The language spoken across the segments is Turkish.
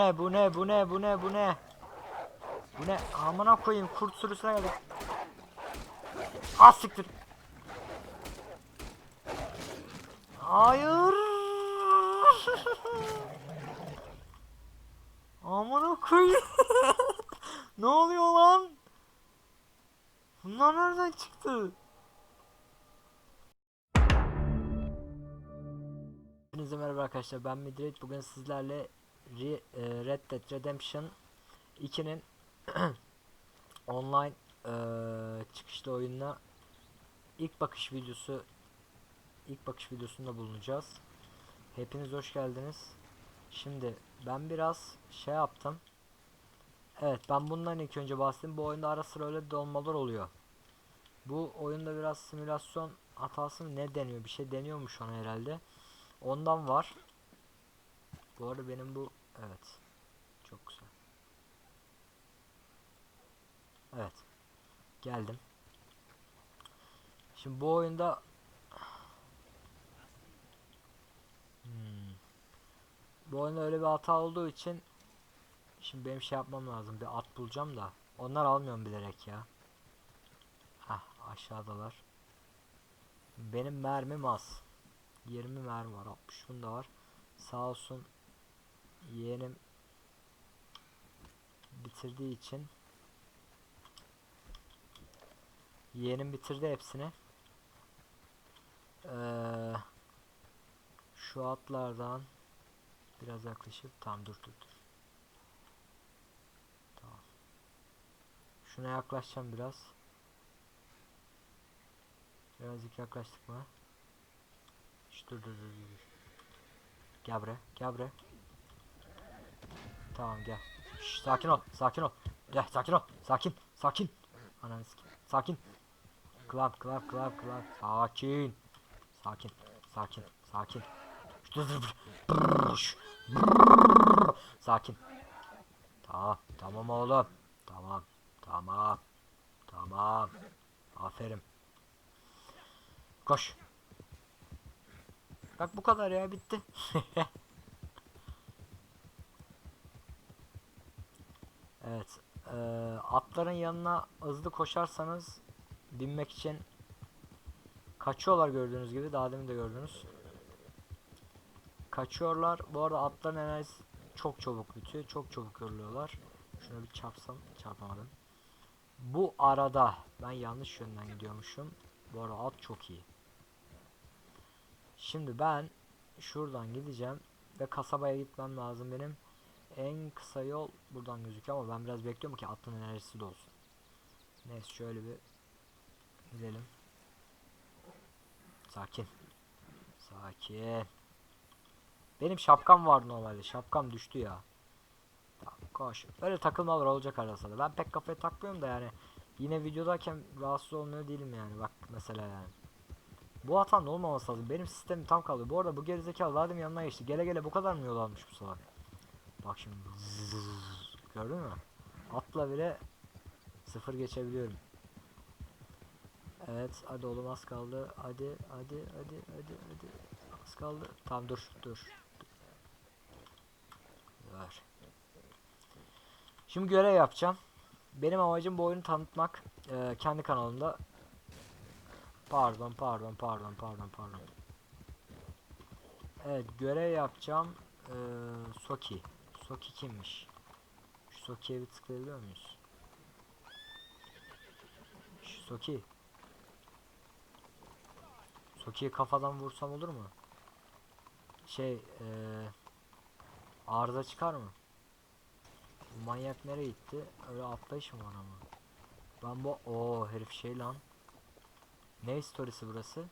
ne bu ne bu ne bu ne bu ne? Bu ne? Amına koyayım kurt sürüsüne geldik. Az. Hayır. Amına koyayım. ne oluyor lan? Bunlar nereden çıktı? Hepinize merhaba arkadaşlar ben Midret bugün sizlerle E, Red Dead Redemption 2'nin online e, çıkışlı oyununa ilk bakış videosu ilk bakış videosunda bulunacağız. Hepiniz hoş geldiniz. Şimdi ben biraz şey yaptım. Evet ben bundan ilk önce bahsedeyim. Bu oyunda ara sıra öyle dolmalar oluyor. Bu oyunda biraz simülasyon hatası ne deniyor? Bir şey deniyormuş ona herhalde. Ondan var. Bu arada benim bu evet. Çok güzel. Evet. Geldim. Şimdi bu oyunda Hmm. Bu oyunda öyle bir hata olduğu için şimdi benim şey yapmam lazım. Bir at bulacağım da. Onlar almıyorum bilerek ya. Hah aşağıdalar. Benim mermim az. 20 mermi var 60 bunda var sağ olsun yeğenim bitirdiği için yeğenim bitirdi hepsini. Ee, şu atlardan biraz yaklaşıp tam dur dur dur. Tamam. Şuna yaklaşacağım biraz. Birazcık yaklaştık mı? Şş, dur dur dur dur. Gel buraya, gel buraya. Tamam gel. Şş, sakin ol, sakin ol. Gel, sakin ol, sakin, sakin. Ananı. Sakin. Klap, klap, klap, klap. Sakin. Sakin, sakin, sakin. Sakin. Tamam, tamam oğlum. Tamam, tamam. Tamam. Aferin. Koş. Bak bu kadar ya bitti. evet. eee, atların yanına hızlı koşarsanız binmek için kaçıyorlar gördüğünüz gibi. Daha demin de gördünüz. Kaçıyorlar. Bu arada atların enerjisi çok çabuk bitiyor. Çok çabuk yoruluyorlar. Şunu bir çarpsam çarpamadım. Bu arada ben yanlış yönden gidiyormuşum. Bu arada at çok iyi. Şimdi ben şuradan gideceğim ve kasabaya gitmem lazım benim. En kısa yol buradan gözüküyor ama ben biraz bekliyorum ki atın enerjisi de olsun. Neyse şöyle bir gidelim. Sakin. Sakin. Benim şapkam vardı normalde. Şapkam düştü ya. Tamam koş. Böyle takılmalar olacak arada sırada. Ben pek kafaya takmıyorum da yani. Yine videodayken rahatsız olmuyor değilim yani. Bak mesela yani. Bu hatanın olmaması lazım. Benim sistemim tam kaldı. Bu arada bu gerizekalı demin yanına geçti. Gele gele bu kadar mı yol almış bu salak? Bak şimdi. Gördün mü? Atla bile sıfır geçebiliyorum. Evet hadi oğlum az kaldı. Hadi hadi hadi hadi hadi. Az kaldı. Tamam dur dur. Dur. Şimdi görev yapacağım. Benim amacım bu oyunu tanıtmak. Ee, kendi kanalımda Pardon, pardon, pardon, pardon, pardon. Evet, görev yapacağım. Ee, Soki. Soki kimmiş? Şu Soki'ye bir tıklayabiliyor muyuz? Şu Soki. Soki'yi kafadan vursam olur mu? Şey, ee, arıza çıkar mı? Bu manyak nereye gitti? Öyle atlayış mı var ama? Ben bu... o herif şey lan. Ne storiesi burası?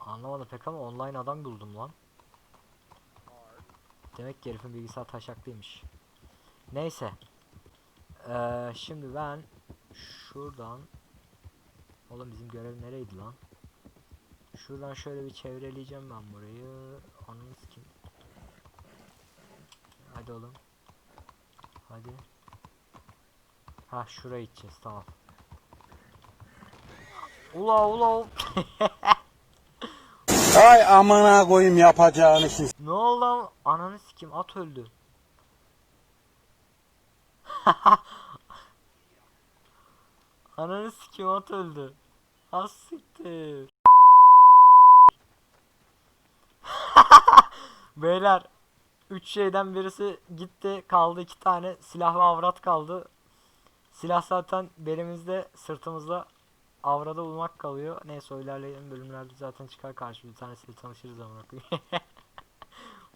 Anlamadım pek ama online adam buldum lan. Demek ki herifin bilgisayar taşaklıymış. Neyse. Ee, şimdi ben şuradan Oğlum bizim görev nereydi lan? Şuradan şöyle bir çevreleyeceğim ben burayı. Onun kim? Hadi oğlum. Hadi. Ha şuraya gideceğiz tamam. Ula ula. Hay amına koyayım yapacağını şimdi. Ne oldu lan? Ananı sikim at öldü. Ananı sikim at öldü. Az siktir. Beyler 3 şeyden birisi gitti kaldı iki tane silah ve avrat kaldı. Silah zaten belimizde sırtımızda avrada bulmak kalıyor. Neyse o ilerleyen bölümlerde zaten çıkar karşı bir tanesiyle tanışırız amına koyayım.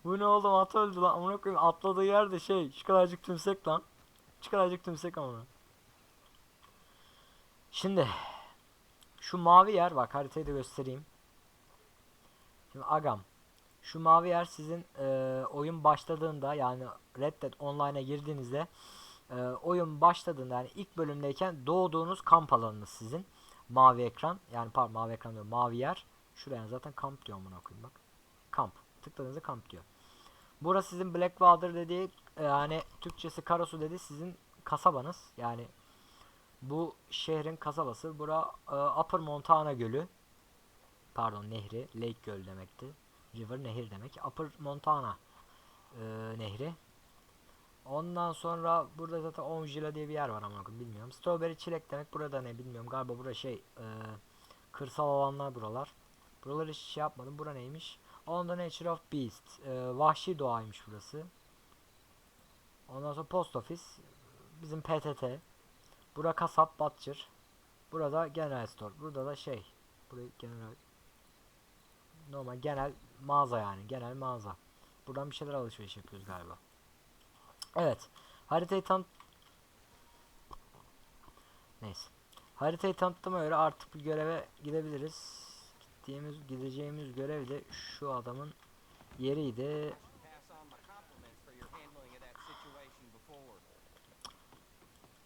Bu ne oğlum at öldü lan amına koyayım atladığı yerde şey şu kadarcık tümsek lan. Şu kadarcık tümsek amına. Şimdi şu mavi yer bak haritayı da göstereyim. Şimdi agam şu mavi yer sizin e, oyun başladığında yani Red Dead Online'a girdiğinizde e, oyun başladığında yani ilk bölümdeyken doğduğunuz kamp alanınız sizin. Mavi ekran yani pardon mavi ekran diyor mavi yer. Şuraya zaten kamp diyor amına koyayım bak. Kamp. Tıkladığınızda kamp diyor. Burası sizin Blackwater dediği e, yani Türkçesi Karasu dedi sizin kasabanız. Yani bu şehrin kasabası. Bura e, Upper Montana Gölü. Pardon nehri. Lake Göl demekti. River nehir demek. Upper Montana e, nehri. Ondan sonra burada zaten Onjila diye bir yer var ama bilmiyorum. Strawberry çilek demek burada ne bilmiyorum. Galiba burada şey e, kırsal alanlar buralar. Buraları hiç şey yapmadım. Bura neymiş? On the Nature of Beast. E, vahşi doğaymış burası. Ondan sonra Post Office. Bizim PTT. Bura kasap Butcher. Burada General Store. Burada da şey. Buraya genel normal genel mağaza yani. Genel mağaza. Buradan bir şeyler alışveriş yapıyoruz galiba. Evet. Haritayı tan Neyse. Haritayı tanıttığıma göre artık bir göreve gidebiliriz. Gittiğimiz, gideceğimiz görev de şu adamın yeriydi.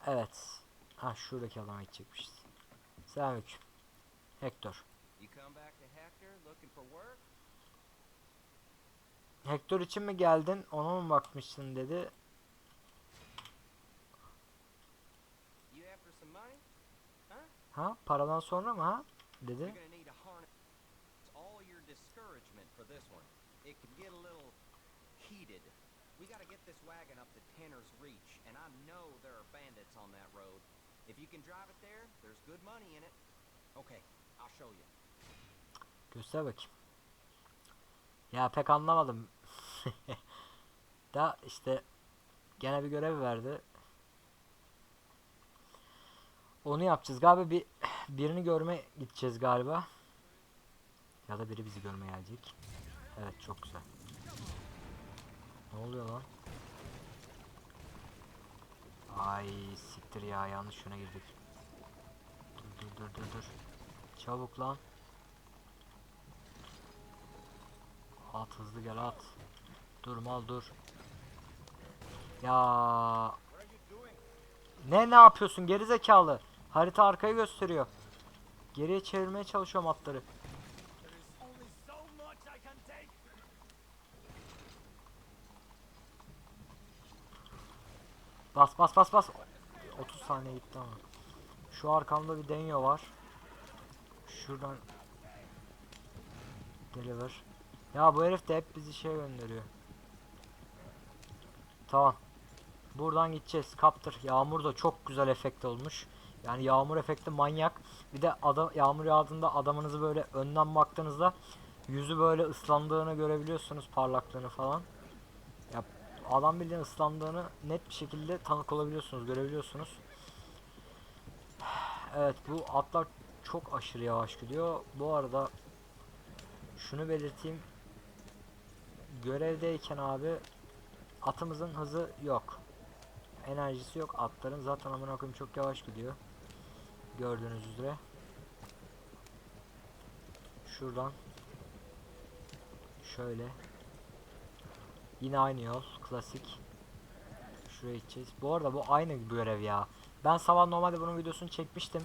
Evet. Ha şuradaki adama gidecekmişiz. Selamünaleyküm. Hector. Hector için mi geldin? Ona mı bakmışsın dedi. You after some money? Ha paradan sonra mı ha? Dedi. You're gonna need a harness. All your discouragement for this one. It could get a little heated. We gotta get this wagon up to Tanner's Reach, and I know there are bandits on that road. If you can drive it there, there's good money in it. Okay, I'll show you. Göster bakayım. Ya pek anlamadım. da işte gene bir görev verdi. Onu yapacağız. Galiba bir birini görme gideceğiz galiba. Ya da biri bizi görmeye gelecek. Evet çok güzel. Ne oluyor lan? Ay siktir ya yanlış yöne girdik. Dur dur dur dur dur. Çabuk lan. At hızlı gel at. Dur mal dur. Ya. Ne ne yapıyorsun geri zekalı? Harita arkayı gösteriyor. Geriye çevirmeye çalışıyorum atları. Bas bas bas bas. 30 saniye gitti ama. Şu arkamda bir denyo var. Şuradan deliver. Ya bu herif de hep bizi şey gönderiyor. Tamam. Buradan gideceğiz. Kaptır. Yağmur da çok güzel efekt olmuş. Yani yağmur efekti manyak. Bir de adam yağmur yağdığında adamınızı böyle önden baktığınızda yüzü böyle ıslandığını görebiliyorsunuz parlaklığını falan. Ya adam bildiğin ıslandığını net bir şekilde tanık olabiliyorsunuz, görebiliyorsunuz. Evet bu atlar çok aşırı yavaş gidiyor. Bu arada şunu belirteyim. Görevdeyken abi atımızın hızı yok. Enerjisi yok. Atların zaten amına koyayım çok yavaş gidiyor. Gördüğünüz üzere. Şuradan şöyle. Yine aynı yol klasik. Şuraya gideceğiz. Bu arada bu aynı görev ya. Ben sabah normalde bunun videosunu çekmiştim.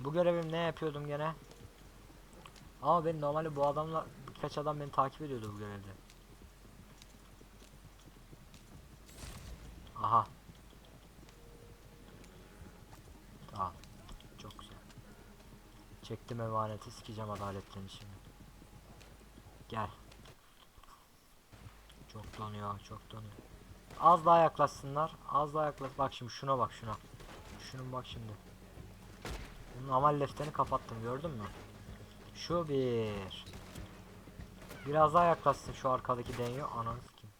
Bu görevim ne yapıyordum gene? Ama ben normalde bu adamla birkaç adam beni takip ediyordu bu görevde. Aha tamam çok güzel çektim emaneti sikeceğim adaletlerini şimdi Gel. Çok donuyor, çok donuyor. Az daha yaklaşsınlar. Az daha yaklaş. Bak şimdi şuna bak şuna. Şunun bak şimdi. Bunun amal defterini kapattım gördün mü? Şu bir. Biraz daha yaklaşsın şu arkadaki deniyor. Ananı sikeyim.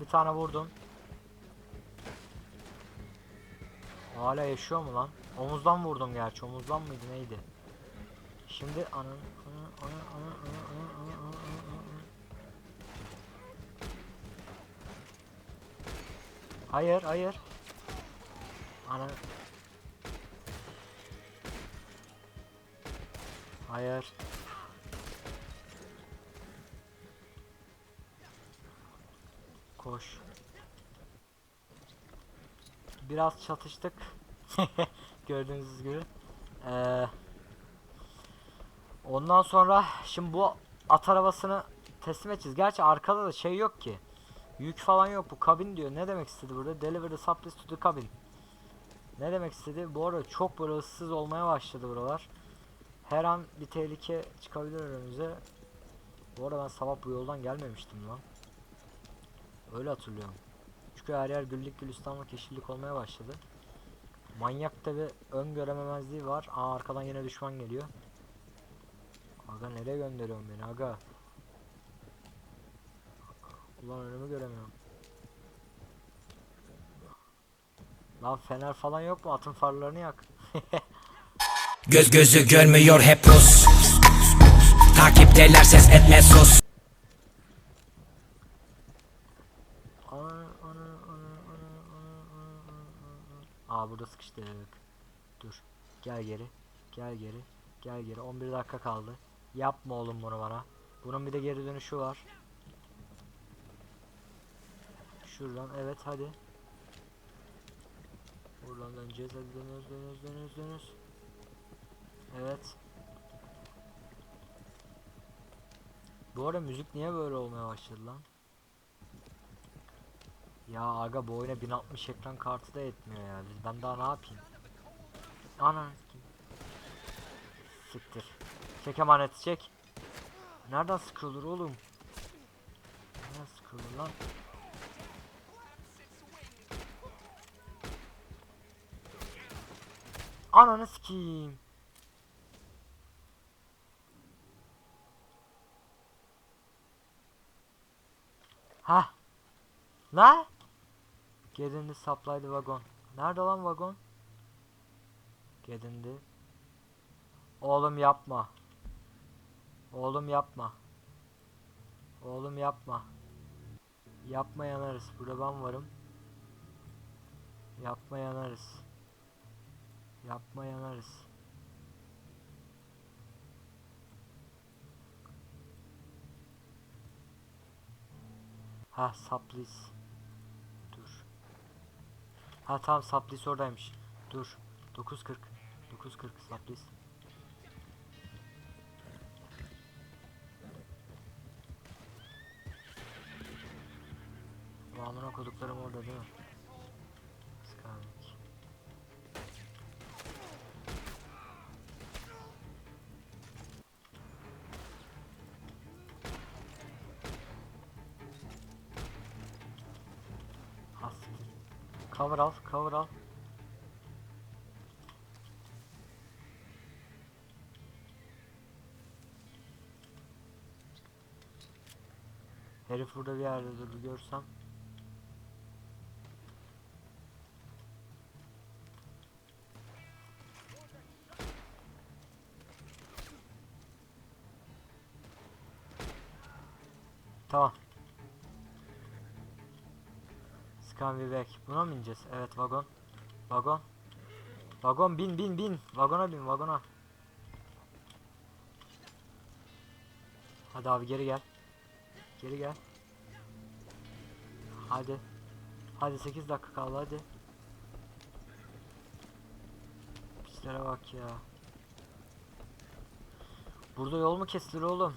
Bir tane vurdum. Hala yaşıyor mu lan? Omuzdan vurdum gerçi. Omuzdan mıydı neydi? Şimdi anın Hayır, hayır. Ana. Hayır. Koş. Biraz çatıştık. Gördüğünüz gibi. Ee, ondan sonra şimdi bu at arabasını teslim edeceğiz. Gerçi arkada da şey yok ki. Yük falan yok. Bu kabin diyor. Ne demek istedi burada? Deliver the supplies to the cabin. Ne demek istedi? Bu arada çok böyle ıssız olmaya başladı buralar. Her an bir tehlike çıkabilir önümüze. Bu arada ben sabah bu yoldan gelmemiştim lan. Öyle hatırlıyorum. Çünkü her yer güllük gülistanlık yeşillik olmaya başladı. Manyak da bir ön görememezliği var. Aa arkadan yine düşman geliyor. Aga nereye gönderiyorsun beni aga? Ulan önümü göremiyorum. Lan fener falan yok mu? Atın farlarını yak. Göz gözü görmüyor hep Rus Takipteler ses etme sus Ana, ana, ana, ana, ana, ana, ana, ana. Aa burada sıkıştık. Dur. Gel geri. Gel geri. Gel geri. 11 dakika kaldı. Yapma oğlum bunu bana. Bunun bir de geri dönüşü var. Şuradan evet hadi. Buradan döneceğiz. Hadi dönüyoruz dönüyoruz dönüyoruz dönüyoruz. Evet. Bu arada müzik niye böyle olmaya başladı lan? Ya aga bu oyuna 1060 ekran kartı da etmiyor ya. Ben daha ne yapayım? Ana Siktir. Çek emaneti çek. Nereden sıkılır oğlum? Nereden sıkılır lan? Ananı sikeyim. Ha? Ne? Get in the supply the wagon. Nerede lan vagon? Get in the- Oğlum yapma. Oğlum yapma. Oğlum yapma. Yapma yanarız. Burada ben varım. Yapma yanarız. Yapma yanarız. Ha supplies. Ha tamam supplies oradaymış. Dur. 940. 940 supplies. Bu amına koduklarım orada değil mi? Cover al, cover al. Herif burada bir yerde dur görsem. Tamam. Scan we back. Buna mı ineceğiz? Evet vagon. Vagon. Vagon bin bin bin. Vagona bin vagona. Hadi abi geri gel. Geri gel. Hadi. Hadi 8 dakika kaldı hadi. Pislere bak ya. Burada yol mu kesilir oğlum?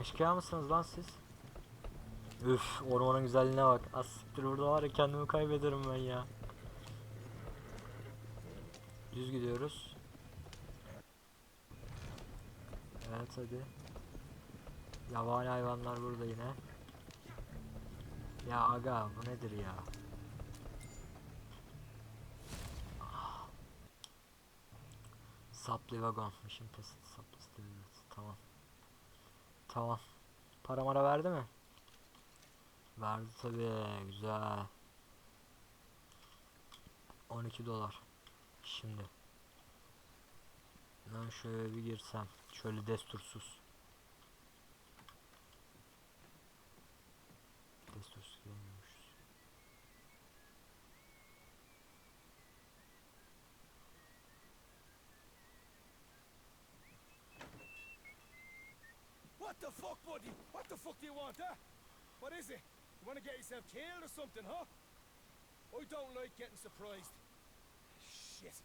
Eşkıya mısınız lan siz? Üf ormanın güzelliğine bak. Az burada var ya kendimi kaybederim ben ya. Düz gidiyoruz. Evet hadi. Yabani hayvanlar burada yine. Ya aga bu nedir ya? Ah. Saplı vagon. Mission test. Saplı. Tamam. Tamam. Para mara verdi mi? Verdi tabi. Güzel. 12 dolar. Şimdi. Ben şöyle bir girsem. Şöyle destursuz. Destursuz giremiyormuşuz. What the fuck, buddy? What the fuck do you want, huh? What is it? You want to get yourself killed or something, huh? I don't like getting surprised. Shit.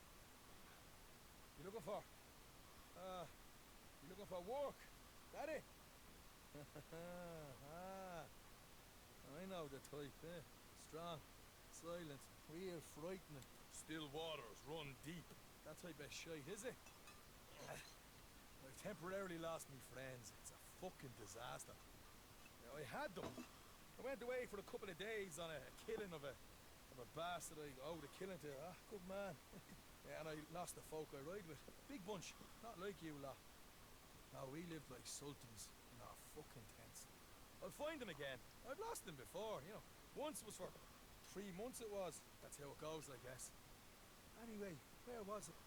You looking for? Uh, you looking for work? That it? ah, I know the type, eh? Strong, silent, real frightening. Still waters run deep. That type of shite, is it? I've temporarily lost me friends. It's a fucking disaster. Now, I had them. I went away for a couple of days on a, killing of a of a bastard I owed a killing to. Ah, good man. yeah, and I lost the folk I ride with. Big bunch, not like you lot. Now we lived like sultans in our fucking tents. I'll find them again. I've lost them before, you know. Once was for three months it was. That's how it goes, I guess. Anyway, where was it?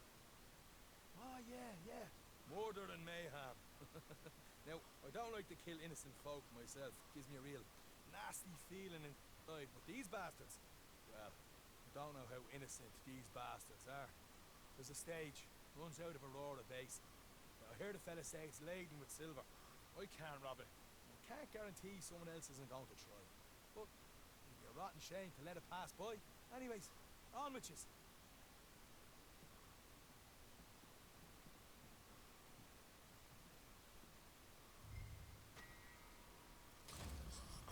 Oh, yeah, yeah. Murder and mayhem. now, I don't like to kill innocent folk myself. Gives me a real nasty feeling inside. But these bastards, well, I don't know how innocent these bastards are. There's a stage, runs out of Aurora. Now, I heard a fella say it's laden with silver. I can't rob it. I can't guarantee someone else isn't going to try. But it'd be a rotten shame to let it pass by. Anyways, on with yous.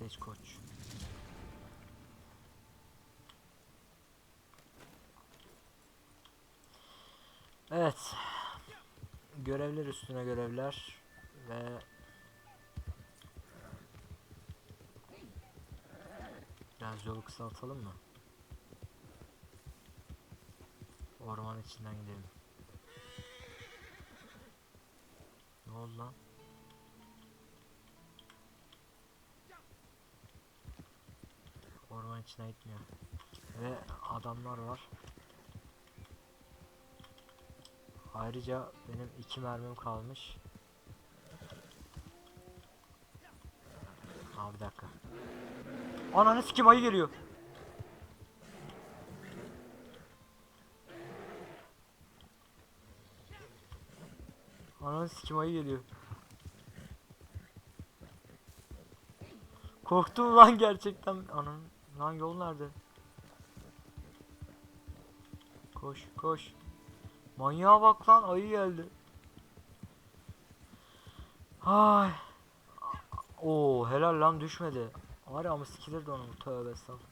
Stagecoach. Evet. Görevler üstüne görevler ve biraz yolu kısaltalım mı? Orman içinden gidelim. Ne oldu lan? Orman içine gitmiyor. Ve adamlar var. Ayrıca benim iki mermim kalmış. Aa bir dakika. Ananı sikim ayı geliyor. Ananı sikim ayı geliyor. Korktum lan gerçekten. Anan lan yol nerede? Koş koş. Manyağa bak lan ayı geldi. Ay. Oo helal lan düşmedi. Var ya ama sikilirdi onun tövbe estağfurullah.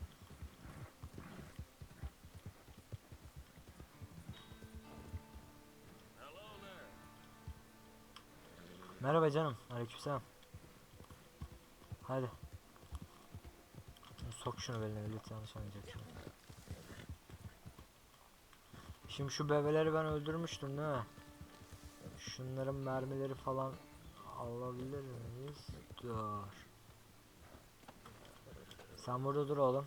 Merhaba canım. Aleykümselam. Hadi. Sok şunu beline lütfen yanlış anlayacaksın. Şimdi şu bebeleri ben öldürmüştüm değil mi? Şunların mermileri falan alabilir miyiz? Dur. Sen burada dur oğlum.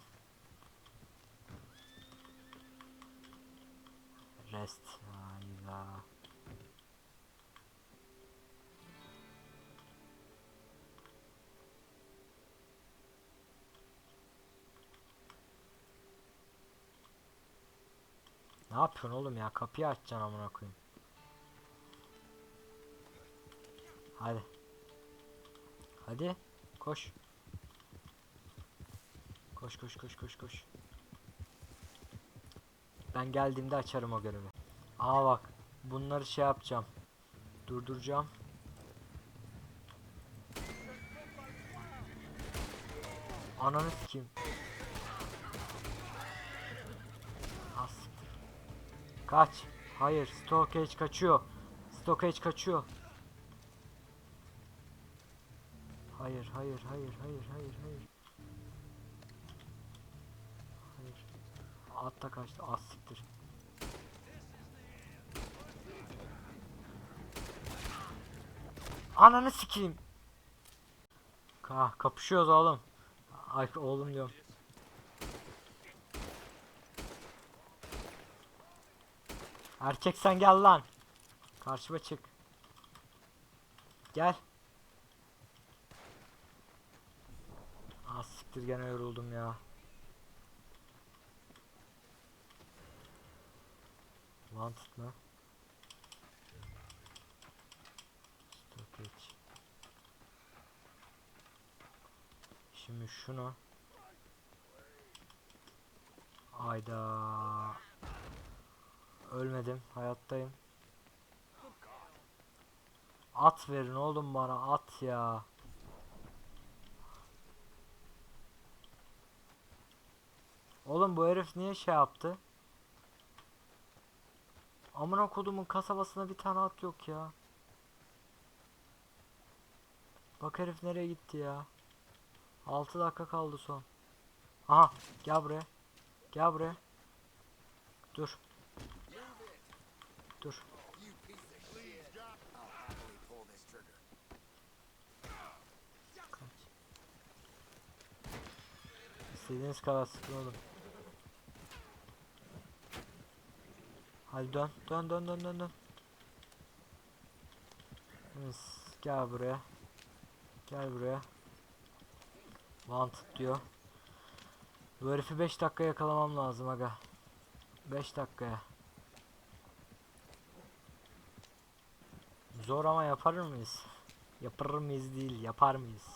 Rest. Hayda. Ne yapıyorsun oğlum ya? Kapıyı açacaksın amına koyayım. Hadi. Hadi. Koş. Koş koş koş koş koş. Ben geldiğimde açarım o görevi. Aa bak. Bunları şey yapacağım. Durduracağım. Ananı sikeyim. Ah, siktir. Kaç. Hayır. Stockage kaçıyor. Stockage kaçıyor. Hayır, hayır, hayır, hayır, hayır, hayır. Hayır. At da kaçtı. Az siktir. Ananı sikeyim. Ka kapışıyoruz oğlum. Ay oğlum diyorum. Erkek sen gel lan. Karşıma çık. Gel. Ah siktir gene yoruldum ya. Mı? Stockage. Şimdi şunu. Ayda. Ölmedim, hayattayım. At verin oğlum bana at ya. Oğlum bu herif niye şey yaptı? Amına kodumun kasabasına bir tane at yok ya. Bak herif nereye gitti ya. 6 dakika kaldı son. Aha gel buraya. Gel buraya. Dur. Dur. İstediğiniz kadar sıkın oğlum. Hadi dön. Dön dön dön dön dön. Yes, Gel buraya. Gel buraya. Wanted diyor. Bu herifi 5 dakika yakalamam lazım aga. 5 dakikaya. Zor ama yapar mıyız? Yapar mıyız değil, yapar mıyız?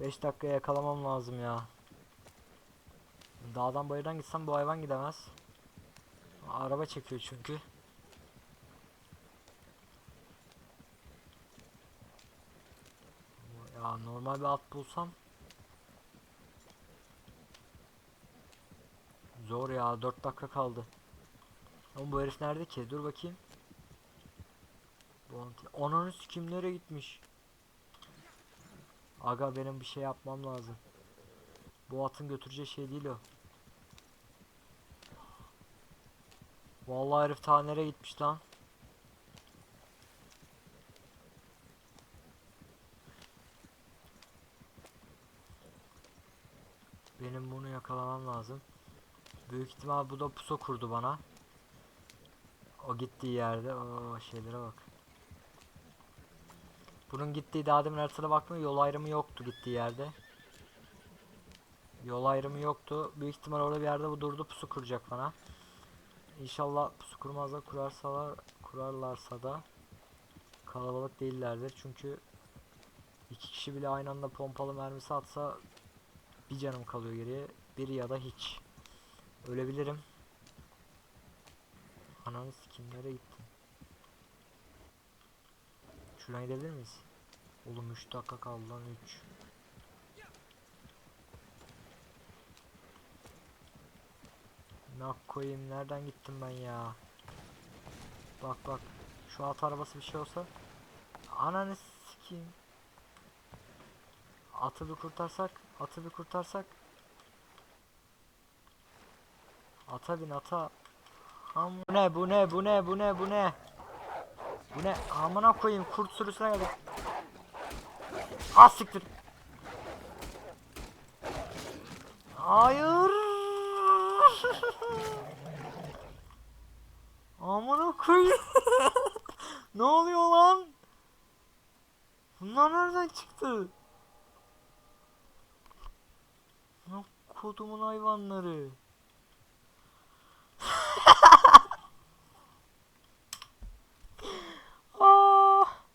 5 dakikaya yakalamam lazım ya. Dağdan bayırdan gitsem bu hayvan gidemez. Araba çekiyor çünkü. Ya normal bir at bulsam Zor ya 4 dakika kaldı. Ama bu herif nerede ki? Dur bakayım. Ananı sikim nereye gitmiş? Aga benim bir şey yapmam lazım. Bu atın götüreceği şey değil o. Vallahi herif ta gitmiş lan? Benim bunu yakalamam lazım. Büyük ihtimal bu da pusu kurdu bana. O gittiği yerde o şeylere bak. Bunun gittiği daha demin haritada bakmıyor yol ayrımı yoktu gittiği yerde. Yol ayrımı yoktu. Büyük ihtimal orada bir yerde bu durdu pusu kuracak bana. İnşallah pusu kurmazlar kurarsalar kurarlarsa da kalabalık değillerdir çünkü iki kişi bile aynı anda pompalı mermisi atsa bir canım kalıyor geriye bir ya da hiç. Ölebilirim. Ananı sikeyim nereye gittin? Şuradan gidebilir miyiz? Oğlum 3 dakika kaldı lan 3. Ne koyayım nereden gittim ben ya? Bak bak şu at arabası bir şey olsa Ananı sikeyim. Atı bir kurtarsak, atı bir kurtarsak Ata bin ata. Am bu ne bu ne bu ne bu ne bu ne? Bu ne? Amına koyayım kurt sürüsüne geldik. Az siktir. Hayır. Amına koyayım. ne oluyor lan? Bunlar nereden çıktı? Ne kodumun hayvanları. Ah.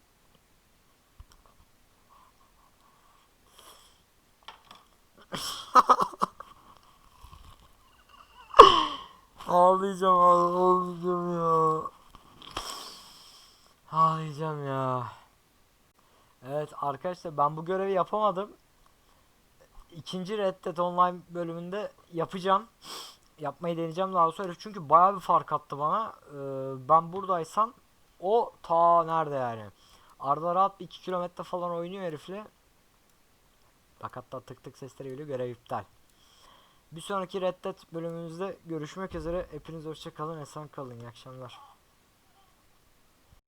Ağlayacağım ağlayacağım ya. Ağlayacağım ya. Evet arkadaşlar ben bu görevi yapamadım. İkinci Red Dead Online bölümünde yapacağım. Yapmayı deneyeceğim daha sonra çünkü bayağı bir fark attı bana. Ee, ben buradaysam o ta nerede yani? Arda rahat bir 2 kilometre falan oynuyor herifle. Bak hatta tık tık sesleri geliyor görev iptal. Bir sonraki Red bölümümüzde görüşmek üzere. Hepiniz hoşça kalın, esen kalın. İyi akşamlar.